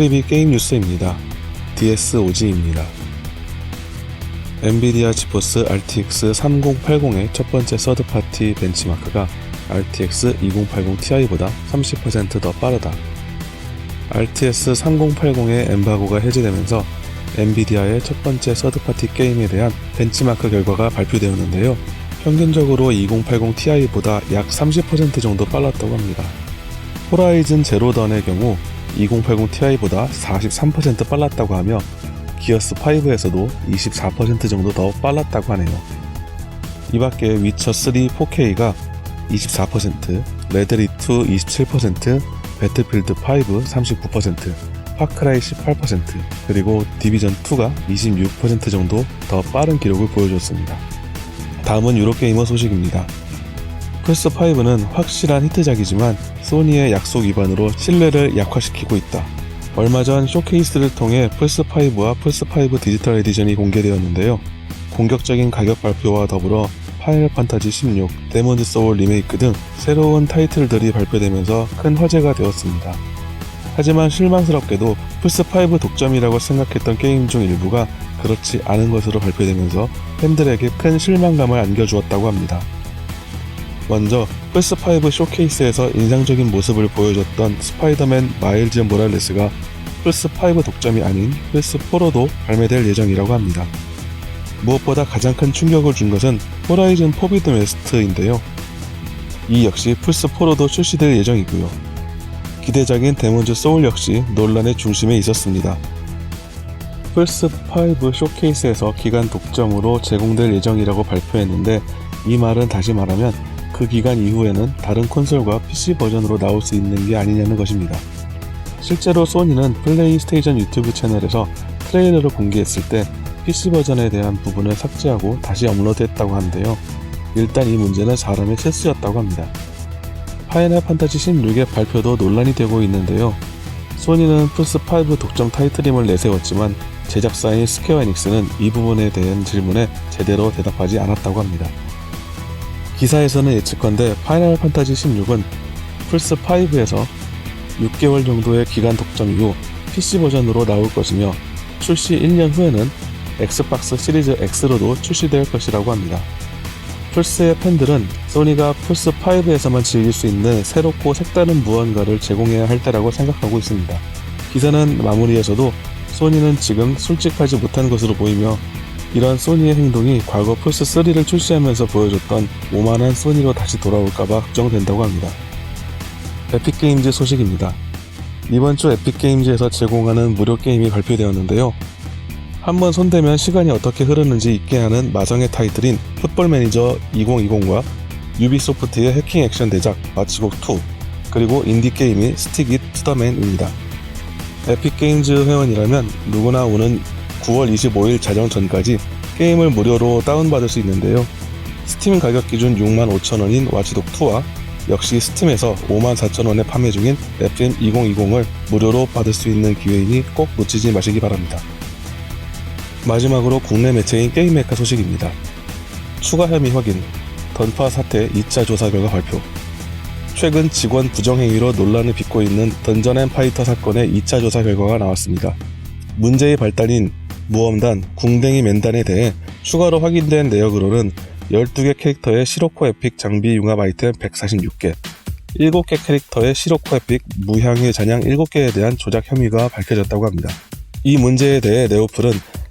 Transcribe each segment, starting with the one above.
프리비 게임 뉴스입니다. DSOG입니다. 엔비디아 지포스 RTX 3080의 첫 번째 서드파티 벤치마크가 RTX 2080 Ti보다 30%더 빠르다. RTS 3080의 엠바고가 해제되면서 엔비디아의 첫 번째 서드파티 게임에 대한 벤치마크 결과가 발표되었는데요. 평균적으로 2080 Ti보다 약 30% 정도 빨랐다고 합니다. 호라이즌 제로던의 경우 2080 Ti보다 43% 빨랐다고 하며 기어스 5에서도 24% 정도 더 빨랐다고 하네요. 이 밖에 위쳐 3 4K가 24%, 레드리 2 27%, 배틀필드 5 39%, 파크라이 18%, 그리고 디비전 2가 26% 정도 더 빠른 기록을 보여줬습니다. 다음은 유로게이머 소식입니다. 플스5는 확실한 히트작이지만 소니의 약속 위반으로 신뢰를 약화시키고 있다. 얼마 전 쇼케이스를 통해 플스5와 플스5 디지털 에디션이 공개되었는데요. 공격적인 가격 발표와 더불어 파이널 판타지 16, 데몬즈 소울 리메이크 등 새로운 타이틀들이 발표되면서 큰 화제가 되었습니다. 하지만 실망스럽게도 플스5 독점이라고 생각했던 게임 중 일부가 그렇지 않은 것으로 발표되면서 팬들에게 큰 실망감을 안겨주었다고 합니다. 먼저 플스5 쇼케이스에서 인상적인 모습을 보여줬던 스파이더맨 마일즈 모랄레스가 플스5 독점이 아닌 플스4로도 발매될 예정이라고 합니다. 무엇보다 가장 큰 충격을 준 것은 호라이즌 포비드 웨스트인데요. 이 역시 플스4로도 출시될 예정이고요. 기대작인 데몬즈 소울 역시 논란의 중심에 있었습니다. 플스5 쇼케이스에서 기간 독점으로 제공될 예정이라고 발표했는데 이 말은 다시 말하면 그 기간 이후에는 다른 콘솔과 PC 버전으로 나올 수 있는 게 아니냐는 것입니다. 실제로 소니는 플레이스테이션 유튜브 채널에서 트레일러를 공개했을 때 PC 버전에 대한 부분을 삭제하고 다시 업로드했다고 하는데요. 일단 이 문제는 사람의 실수였다고 합니다. 파이널 판타지 16의 발표도 논란이 되고 있는데요. 소니는 플스5 독점 타이틀임을 내세웠지만 제작사인 스퀘어 에닉스는 이 부분에 대한 질문에 제대로 대답하지 않았다고 합니다. 기사에서는 예측컨대 파이널 판타지 16은 플스5에서 6개월 정도의 기간 독점 이후 PC 버전으로 나올 것이며 출시 1년 후에는 엑스박스 시리즈 X로도 출시될 것이라고 합니다. 플스의 팬들은 소니가 플스5에서만 즐길 수 있는 새롭고 색다른 무언가를 제공해야 할 때라고 생각하고 있습니다. 기사는 마무리에서도 소니는 지금 솔직하지 못한 것으로 보이며 이런 소니의 행동이 과거 플스3를 출시하면서 보여줬던 오만한 소니로 다시 돌아올까봐 걱정된다고 합니다. 에픽게임즈 소식입니다. 이번 주 에픽게임즈에서 제공하는 무료 게임이 발표되었는데요. 한번 손대면 시간이 어떻게 흐르는지 잊게 하는 마성의 타이틀인 풋볼 매니저 2020과 유비소프트의 해킹 액션 대작 마치곡 2 그리고 인디게임인 스틱 잇 투더맨입니다. 에픽게임즈 회원이라면 누구나 오는 9월 25일 자정 전까지 게임을 무료로 다운받을 수 있는데요. 스팀 가격 기준 65,000원인 와치독 2와 역시 스팀에서 54,000원에 판매 중인 FM 2020을 무료로 받을 수 있는 기회이니 꼭 놓치지 마시기 바랍니다. 마지막으로 국내 매체인 게임메카 소식입니다. 추가 혐의 확인, 던파 사태 2차 조사 결과 발표. 최근 직원 부정행위로 논란을 빚고 있는 던전 앤 파이터 사건의 2차 조사 결과가 나왔습니다. 문제의 발단인 무엄단, 궁댕이 맨단에 대해 추가로 확인된 내역으로는 12개 캐릭터의 시로코 에픽 장비 융합 아이템 146개, 7개 캐릭터의 시로코 에픽 무향의 잔향 7개에 대한 조작 혐의가 밝혀졌다고 합니다. 이 문제에 대해 네오플은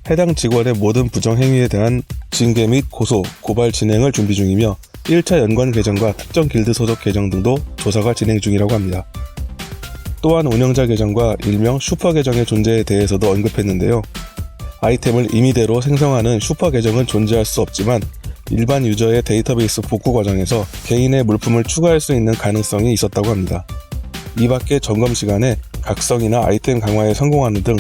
해당 직원의 모든 부정행위에 대한 징계 및 고소, 고발 진행을 준비 중이며 1차 연관 계정과 특정 길드 소속 계정 등도 조사가 진행 중이라고 합니다. 또한 운영자 계정과 일명 슈퍼 계정의 존재에 대해서도 언급했는데요. 아이템을 임의대로 생성하는 슈퍼 계정은 존재할 수 없지만 일반 유저의 데이터베이스 복구 과정에서 개인의 물품을 추가할 수 있는 가능성이 있었다고 합니다. 이 밖에 점검 시간에 각성이나 아이템 강화에 성공하는 등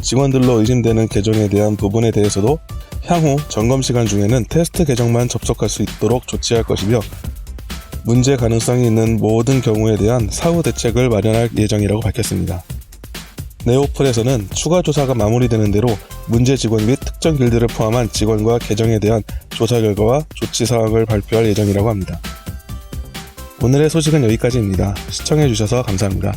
직원들로 의심되는 계정에 대한 부분에 대해서도 향후 점검 시간 중에는 테스트 계정만 접속할 수 있도록 조치할 것이며 문제 가능성이 있는 모든 경우에 대한 사후 대책을 마련할 예정이라고 밝혔습니다. 네오플에서는 추가 조사가 마무리되는 대로 문제 직원 및 특정 길드를 포함한 직원과 계정에 대한 조사 결과와 조치 사항을 발표할 예정이라고 합니다. 오늘의 소식은 여기까지입니다. 시청해주셔서 감사합니다.